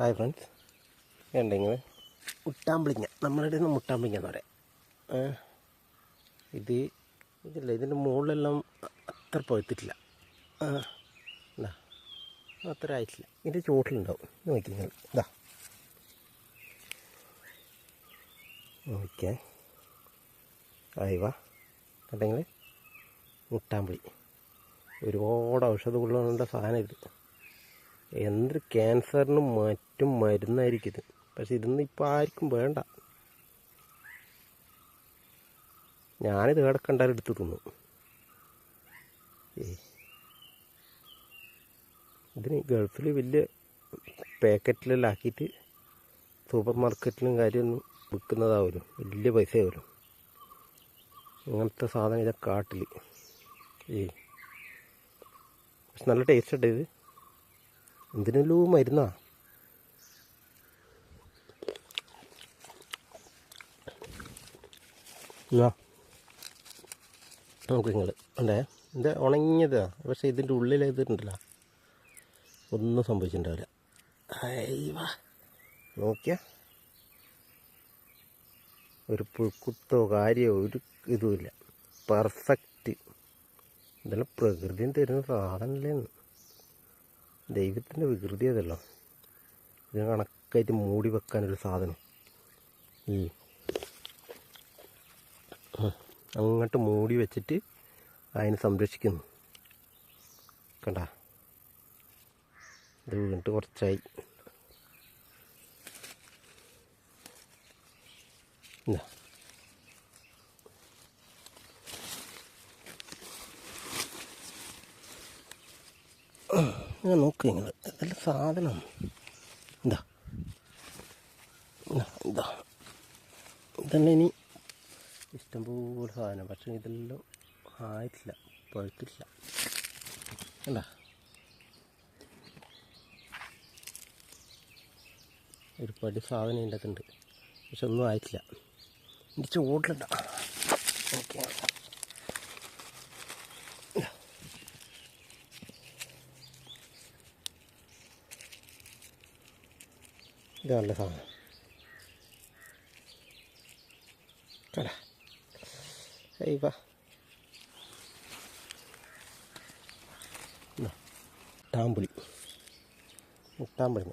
Hi friends ഉണ്ടെങ്കിൽ മുട്ടാമ്പിളിങ്ങ. നമ്മളുടെ നിന്ന് മുട്ടാമ്പിളിങ്ങ എന്ന് പറയാം. ഇത് ഇതില്ല ഇതിന്റെ മുകളിലെല്ലാം അത്ര പഴുത്തിട്ടില്ല. ആ അത്ര ആയിട്ടില്ല. ഇതിന്റെ ചുവട്ടിലുണ്ടാവും. നോക്കി നിങ്ങൾ. ഇതാ. ഓക്കെ. ആയിവാ കണ്ടെങ്കിൽ മുട്ടാമ്പിളി. ഒരുപാട് ഔഷധ ഗുണമുള്ള സാധനം ഇത്. എന്തൊരു ക്യാൻസറിനും മറ്റും മരുന്നായിരിക്കും ഇത്. പക്ഷെ ഇതൊന്നും ഇപ്പം ആർക്കും വേണ്ട. ഞാനിത് എവിടെ കണ്ടാലും എടുത്ത് തിന്നു. ഇതിന് ഗൾഫിൽ വലിയ പാക്കറ്റിലെല്ലാം ആക്കിയിട്ട് സൂപ്പർ മാർക്കറ്റിലും കാര്യമൊന്നും വിൽക്കുന്നതാവുമല്ലോ വലിയ പൈസ വരും അങ്ങനത്തെ സാധനം ഇതൊക്കെ കാട്ടിൽ ഏയ്. പക്ഷെ നല്ല ടേസ്റ്റ് ഉണ്ട് ഇത്? എന്തിനല്ലോ മരുന്നാ? നോക്ക് നിങ്ങൾ അല്ലേ ഇത് ഉണങ്ങിയതാ. പക്ഷെ ഇതിന്റെ ഉള്ളിൽ ഇതിണ്ടല്ലോ ഒന്നും സംഭവിച്ചിട്ടുണ്ടാവില്ല അയ്യവാ നോക്കിയ. ഒരു പുഴുക്കുത്തോ കാര്യമോ ഒരു ഇതുമില്ല. പെർഫെക്റ്റ്. ഇതെല്ലാം പ്രകൃതിയും തരുന്ന സാധനമല്ലേ ദൈവത്തിന്റെ വികൃതി അതല്ലോ. ഇത് കണക്കായിട്ട് മൂടി വെക്കാനൊരു സാധനം. ഈ അങ്ങോട്ട് മൂടി വെച്ചിട്ട് അതിനെ സംരക്ഷിക്കുന്നു. കണ്ട? ഇത് വീണിട്ട് കുറച്ചായി. ഇതാ. ഇങ്ങനെ നോക്ക് നിങ്ങൾ നല്ല സാധനം. എന്താ എന്താ ഇതാ. ഇതന്നെ ഇനി ഇഷ്ടംപോലെ സാധനം. പക്ഷേ ഇതെല്ലാം ആയിട്ടില്ല പഴുത്തിട്ടില്ല അല്ല ഒരു പടി സാധനം ഇതിന്റെ അകത്തുണ്ട് പക്ഷെ ഒന്നും ആയിട്ടില്ല. എന്റെ ചൂടിലുണ്ട ഓക്കെ. ഇത് നല്ല സാധനം. കട. ഏയ് വാ. ഇതാ, മുട്ടാമ്പുളി. മുട്ടാമ്പളിങ്ങ